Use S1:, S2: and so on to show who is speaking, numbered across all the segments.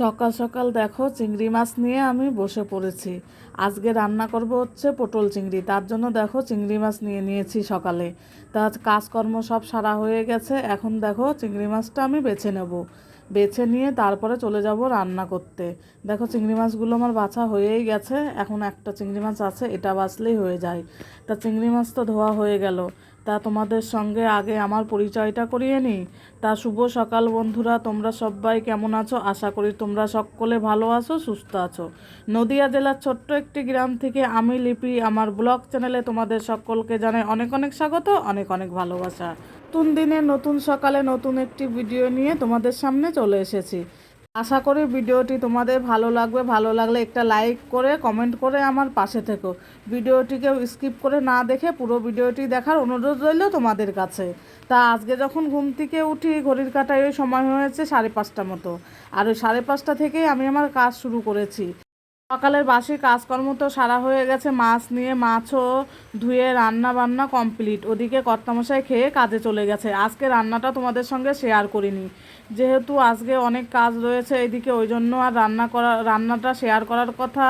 S1: সকাল সকাল দেখো চিংড়ি মাছ নিয়ে আমি বসে পড়েছি। আজকে রান্না করব হচ্ছে পটল চিংড়ি, তার জন্য দেখো চিংড়ি মাছ নিয়ে নিয়েছি সকালে। তা কাজকর্ম সব সারা হয়ে গেছে, এখন দেখো চিংড়ি মাছটা আমি বেছে নেব। বেছে নিয়ে তারপরে চলে যাব রান্না করতে। দেখো চিংড়ি মাছগুলো আমার বাছা হয়েই গেছে, এখন একটা চিংড়ি মাছ আছে, এটা বাছলেই হয়ে যায়। তা চিংড়ি মাছ তো ধোয়া হয়ে গেল। তা তোমাদের সঙ্গে আগে আমার পরিচয়টা করিয়ে নিই। তা শুভ সকাল বন্ধুরা, তোমরা সবাই কেমন আছো? আশা করি তোমরা সকলে ভালো আছো, সুস্থ আছো। নদিয়া জেলার ছোট্ট একটি গ্রাম থেকে আমি লিপি। আমার ব্লগ চ্যানেলে তোমাদের সকলকে জানাই অনেক অনেক স্বাগত, অনেক অনেক ভালোবাসা। নতুন দিনে নতুন সকালে নতুন একটি ভিডিও নিয়ে তোমাদের সামনে চলে এসেছি। আশা করি ভিডিওটি তোমাদের ভালো লাগবে, ভালো লাগলে একটা লাইক করে কমেন্ট করে আমার পাশে থেকো। ভিডিওটিকে স্কিপ করে না দেখে পুরো ভিডিওটি দেখার অনুরোধ রইল তোমাদের কাছে। তা আজকে যখন ঘুম থেকে উঠি, ঘড়ির কাটায় ওই সময় হয়েছে সাড়ে পাঁচটা মতো। আর ওই সাড়ে পাঁচটা থেকেই আমি আমার কাজ শুরু করেছি। সকালের বাসি কাজকর্ম তো সারা হয়ে গেছে, মাছ নিয়ে মাছও ধুয়ে রান্না বান্না কমপ্লিট। ওদিকে কর্তামশাই খেয়ে কাজে চলে গেছে। আজকে রান্নাটা তোমাদের সঙ্গে শেয়ার করিনি। যেহেতু আজকে অনেক কাজ রয়েছে এদিকে, ওই জন্য আর রান্না করা, রান্নাটা শেয়ার করার কথা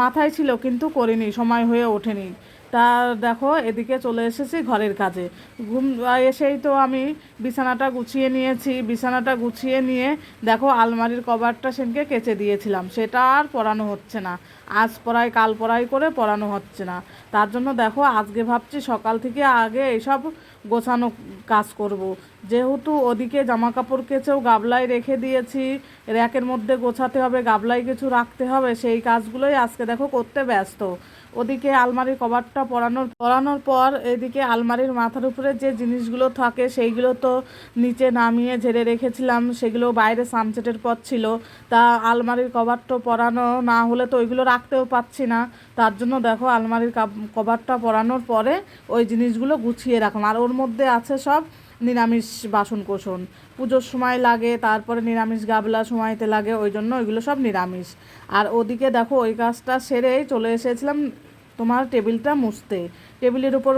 S1: মাথায় ছিল, কিন্তু করিনি, সময় হয়ে ওঠেনি। তা দেখো, এদিকে চলে এসেছি ঘরের কাজে। ঘুম এসেই তো আমি বিছানাটা গুছিয়ে নিয়েছি। বিছানাটা গুছিয়ে নিয়ে দেখো, আলমারির কভারটা সেনকে কেচে দিয়েছিলাম। সেটা আর পরানো হচ্ছে না। আজ পড়াই কাল পড়াই করে পরানো হচ্ছে না। তার জন্য দেখো, আজকে ভাবছি সকাল থেকে আগে এইসব গোছানো কাজ করব। যেহেতু ওদিকে জামা কাপড় কেচেও গাবলায় রেখে দিয়েছি, র্যাকের মধ্যে গোছাতে হবে, গাবলায় কিছু রাখতে হবে, সেই কাজগুলোই আজকে দেখো করতে ব্যস্ত। ওদিকে আলমারির কভারটা পরানোর পরানোর পর এদিকে আলমারির মাথার উপরে যে জিনিসগুলো থাকে সেইগুলো তো নিচে নামিয়ে ঝেড়ে রেখেছিলাম, সেগুলো বাইরে সানসেটের পর ছিল। তা আলমারির কভারটা পরানো না হলে তো ওইগুলো রাখতেও পাচ্ছি না। তার জন্য দেখো আলমারির কভারটা পরানোর পরে ওই জিনিসগুলো গুছিয়ে রাখলাম। আর ওর মধ্যে আছে সব নিরামিষ বাসন কোসন পুজোর সময় লাগে, তারপরে নিরামিষ গাবলা সময়তে লাগে, ওই জন্য ওইগুলো সব নিরামিষ। আর ওদিকে দেখো ওই কাজটা সেরেই চলে এসেছিলাম তোমার টেবিলটা মুছতে। টেবিলের উপর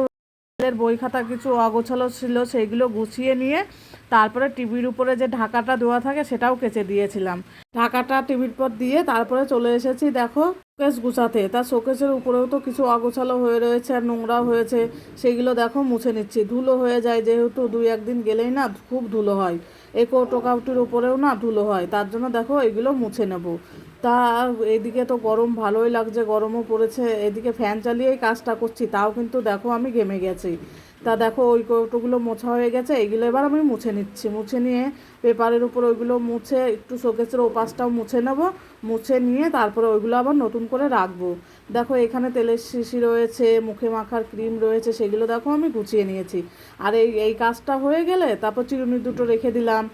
S1: বই খাতা কিছু অগোছালো ছিল, সেইগুলো গুছিয়ে নিয়ে তারপরে টিভির উপরে যে ঢাকাটা দেওয়া থাকে সেটাও কেচে দিয়েছিলাম। ঢাকাটা টিভির পর দিয়ে তারপরে চলে এসেছি দেখো শোকেস গুছাতে। তা শোকেসের উপরেও তো কিছু অগোছালো হয়ে রয়েছে আর নোংরা হয়েছে, সেগুলো দেখো মুছে নিচ্ছি। ধুলো হয়ে যায় যেহেতু দুই একদিন গেলেই না খুব ধুলো হয়। একো টোকাউটির উপরেও না ধুলো হয়, তার জন্য দেখো এগুলো মুছে নেব। তা এদিকে তো গরম ভালোই লাগছে, গরমও পড়েছে, এদিকে ফ্যান চালিয়েই কাজটা করছি, তাও কিন্তু দেখো আমি ঘেমে গেছি। তা দেখো ওই কৌটোগুলো মোছা হয়ে গেছে এইগুলো এবার আমি মুছে নিচ্ছি, মুছে নিয়ে পেপারের উপর ওইগুলো মুছে একটু শোকেসের ওপাশটাও মুছে নেব, মুছে নিয়ে তারপরে ওইগুলো আবার নতুন করে রাখব। দেখো এখানে তেলের শিশি রয়েছে, মুখে মাখার ক্রিম রয়েছে, সেগুলো দেখো আমি গুছিয়ে নিয়েছি। আর এই এই কাজটা হয়ে গেলে তারপর চিরুনি দুটো রেখে দিলাম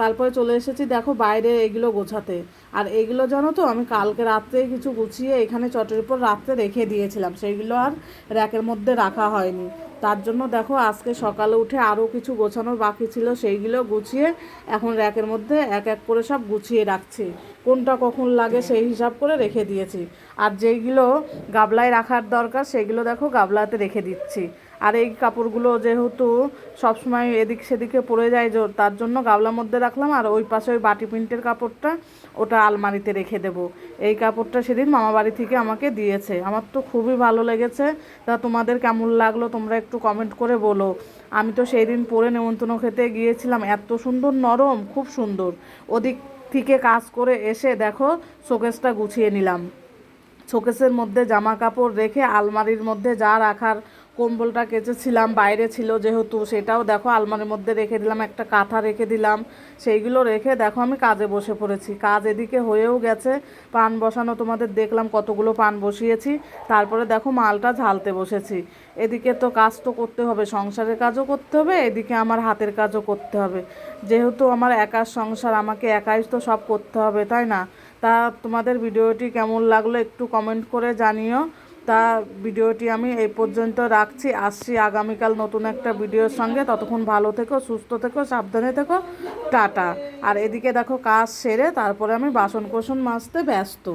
S1: তারপরে চলে এসেছি, দেখো বাইরে এগুলো গোছাতে। আর এগুলো জানো তো, আমি কালকে রাত্রে কিছু গুছিয়ে এখানে চটের উপর রাত্রে রেখে দিয়েছিলাম। সেইগুলো আর র্যাকের মধ্যে রাখা হয়নি। তার জন্য দেখো আজকে সকালে উঠে আরও কিছু গোছানোর বাকি ছিল, সেইগুলো গুছিয়ে এখন র্যাকের মধ্যে এক এক করে সব গুছিয়ে রাখছি। কোনটা কখন লাগে সেই হিসাব করে রেখে দিয়েছি। আর যেইগুলো গাবলায় রাখার দরকার সেগুলো দেখো গাবলাতে রেখে দিচ্ছি। আর এই কাপড়গুলো যেহেতু সবসময় এদিক সেদিকে পড়ে যায় তার জন্য গাবলার মধ্যে রাখলাম আর ওই পাশে ওই বাটি প্রিন্টের কাপড়টা ওটা আলমারিতে রেখে দেব। এই কাপড়টা সেদিন মামা বাড়ি থেকে আমাকে দিয়েছে। আমার তো খুবই ভালো লেগেছে। তা তোমাদের কেমন লাগল তোমরা একটু কমেন্ট করে বলো। আমি তো সেই দিন পরে নেমন্তন্ন খেতে গিয়েছিলাম। এত সুন্দর নরম, খুব সুন্দর। ওদিক থেকে কাজ করে এসে দেখো শোকেসটা গুছিয়ে নিলাম। শোকেসের মধ্যে জামা কাপড় রেখে আলমারির মধ্যে যা রাখার কম্বলটা কেচেছিলাম, বাইরে ছিল যেহেতু, সেটাও দেখো আলমারির মধ্যে রেখে দিলাম, একটা কাঁথা রেখে দিলাম, সেইগুলো রেখে দেখো আমি কাজে বসে পড়েছি। কাজ এদিকে হয়েও গেছে, পান বসানো তোমাদের দেখলাম কতগুলো পান বসিয়েছি, তারপরে দেখো মালটা ঝালতে বসেছি। এদিকে তো কাজ তো করতে হবে, সংসারের কাজও করতে হবে, এদিকে আমার হাতের কাজও করতে হবে। যেহেতু আমার একার সংসার, আমাকে একাই তো সব করতে হবে, তাই না? তা তোমাদের ভিডিওটি কেমন লাগল একটু কমেন্ট করে জানিও। তা ভিডিওটি আমি এই পর্যন্ত রাখছি। আসছি আগামীকাল নতুন একটা ভিডিওর সঙ্গে। ততক্ষণ ভালো থেকো, সুস্থ থেকো, সাবধানে থেকো। টাটা। আর এদিকে দেখো কাজ সেরে তারপরে আমি বাসন কোসন মাজতে ব্যস্ত।